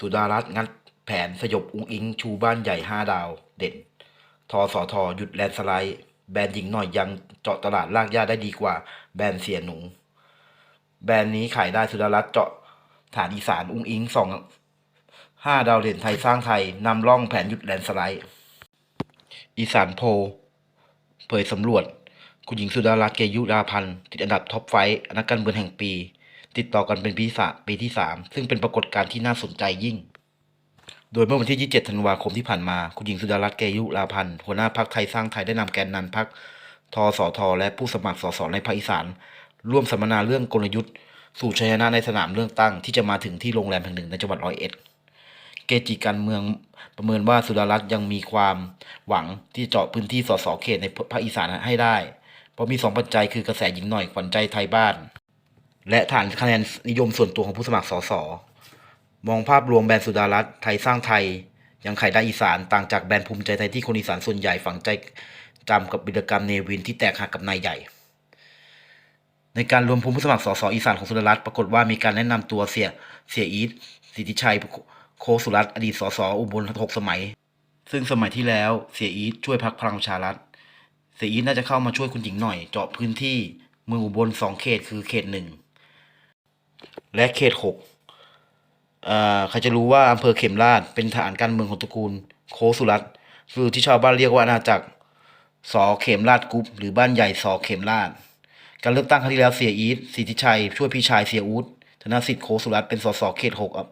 สุดารัตน์งัดแผนสยบอุ้งอิง ชูบ้านใหญ่ห้าดาว เด่น ทอสอทอหยุดแลนสไลด์ แบรนด์หญิงหน่อยยังเจาะตลาดลากย่าได้ดีกว่า แบรนด์เสียหนู แบรนด์นี้ขายได้สุดารัตน์เจาะฐานอีสานอุ้งอิงสองห้าดาวเด่นไทยสร้างไทยนำร่องแผนหยุดแลนสไลด์ อีสานโพเผยสำรวจ คุณหญิงสุดารัตน์เกยุราพันธ์ติดอันดับท็อปไฟว์นักการเมืองแห่งปี ติดต่อกันเป็นปีที่สามปีที่สามซึ่งเป็นปรากฏการณ์ที่น่าสนใจยิ่ง โดยเมื่อวันที่ 27 ธันวาคมที่ผ่านมา คุณหญิงสุดารัตน์เกยุราพันธ์หัวหน้าพักไทยสร้างไทยได้นำแกนนำพักทสทและผู้สมัครสสในภาคอีสาน ร่วมสัมมนาเรื่องกลยุทธ์ สู่ชัยชนะในสนามเลือกตั้งที่จะมาถึงที่โรงแรมแห่งหนึ่งในจังหวัดร้อยเอ็ดเกจิการเมืองประเมินว่าสุดารัตน์ยังมีความหวังที่จะเจาะพื้นที่สสเขตในภาคอีสานให้ได้ เพราะมีสองปัจจัยคือกระแสหญิงหน่อยขวัญใจไทยบ้าน และฐานคะแนนนิยมส่วนตัวของผู้สมัครสส มองภาพรวมแบรนด์สุดารัตน์ไทยสร้างไทย ยังไขายได้อีสานต่างจากแบรนด์ภูมิใจไทยที่คนอีสานส่วนใหญ่ฝังใจจำกับบิดกรรมเนวินที่แตกหักกับนายใหญ่ ในการรวมผู้สมัครสสอีสานของสุดารัตน์ปรากฏว่ามีการแนะนำตัวเสียเสียอีทสิทธิชัยโคสุรัตน์อดีตสสอุบลหกสมัย ซึ่งสมัยที่แล้วเสียอีทช่วยพักพลังประชารัฐเสียอีทน่าจะเข้ามาช่วยคุณหญิงหน่อยเจาะพื้นที่เมืองอุบลสองเขตคือเขตหนึ่ง และเขตหกเอ่อใครจะรู้ว่าอำเภอเข็มราชเป็นฐานการเมืองของตระกูลโคสุรัตคือที่ชาวบ้านเรียกว่าอาณาจักรสอเข็มราชกรุ๊ปหรือบ้านใหญ่สอเข็มราช การเลือกตั้งครั้งที่แล้วเสียอีทสิทธิชัย ช่วยพี่ชายเสียอูดธนสิทธิ์โคสุรัตเป็นสสเขตหกอะ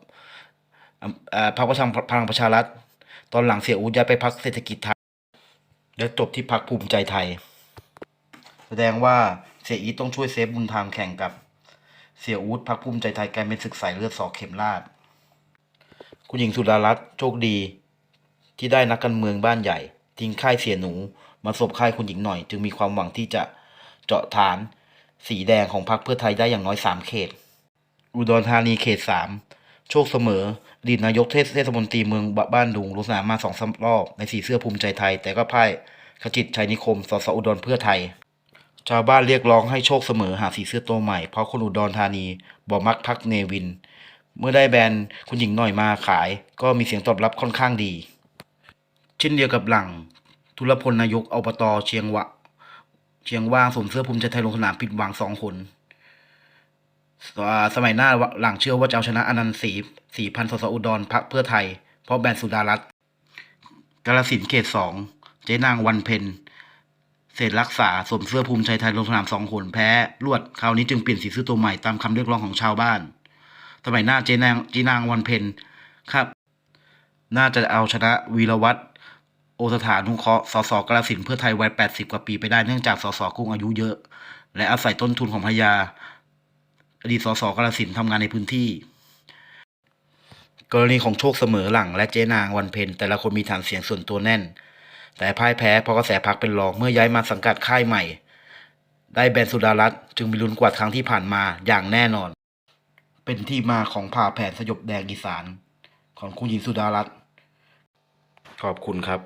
อ่าพรรคประชาพลังประชารัฐ ตอนหลังเสียอูดย้ายไปพรรคเศรษฐกิจไทย และจบที่พรรคภูมิใจไทย แสดงว่าเสียอีทต้องช่วยเซฟบุญธรรมแข่งกับ เสียอูดพรรคภูมิใจไทยกลายเป็นศึกสายเลือดสอเข็มราชคุณหญิงสุดารัตน์โชคดี ที่ได้นักการเมืองบ้านใหญ่ทิ้งค่ายเสียหนู มาสบค่ายคุณหญิงหน่อย จึงมีความหวังที่จะเจาะฐาน สีแดงของพรรคเพื่อไทยได้อย่างน้อยสามเขต อุดรธานีเขตสามโชคเสมอดีตนายกเทศเทศมนตรีเมืองบ้านดุงลงสนามมาสองสารอบในสีเสื้อภูมิใจไทย แต่ก็พ่ายขจิตชัยนิคมสสอุดรเพื่อไทย ชาวบ้านเรียกร้องให้โชคเสมอหาสีเสื้อตัวใหม่ เพราะคนอุดรธานีบ่มักพักเนวิน เมื่อได้แบรนด์คุณหญิงหน่อยมาขาย ก็มีเสียงตอบรับค่อนข้างดี เช่นเดียวกับหลังธุรพลนายกอบตเชียงวะ เชียงว่างสวมเสื้อภูมิใจไทยลงสนามผิดหวังสองคนสมัยหน้าหลังเชื่อว่าจะเอาชนะอนันต์ศรีศรีพันสสอุดรพักเพื่อไทย เพราะแบรนด์สุดารัตน์กาลสินเขตสองเจ๊นางวันเพ็ญ เศษรักษาสวมเสื้อภูมิใจไทยลงสนามสองคนแพ้รวดคราวนี้จึงเปลี่ยนสีเสื้อตัวใหม่ตามคำเรียกร้องของชาวบ้าน สมัยหน้าเจ๊นางจ๊นางวันเพ็ญครับ น่าจะเอาชนะวีรวัตรโอสถานุเคราะห์สสกาสินเพื่อไทยวัย 80 กว่าปีไปได้เนื่องจากสสกุ้งอายุเยอะ และอาศัยต้นทุนของพญาอดีตสสกาสินธุ์ทำงานในพื้นที่ กรณีของโชคเสมอหลังและเจนางวันเพ็ญแต่ละคนมีฐานเสียงส่วนตัวแน่น แต่พ่ายแพ้เพราะกระแสพักเป็นรองเมื่อย้ายมาสังกัดค่ายใหม่ ได้แบนสุดารัตจึงมีลุ้นกว่าครั้งที่ผ่านมาอย่างแน่นอน เป็นที่มาของผ่าแผนสยบแดงอีสาน ของคุณหญิงสุดารัตขอบคุณครับ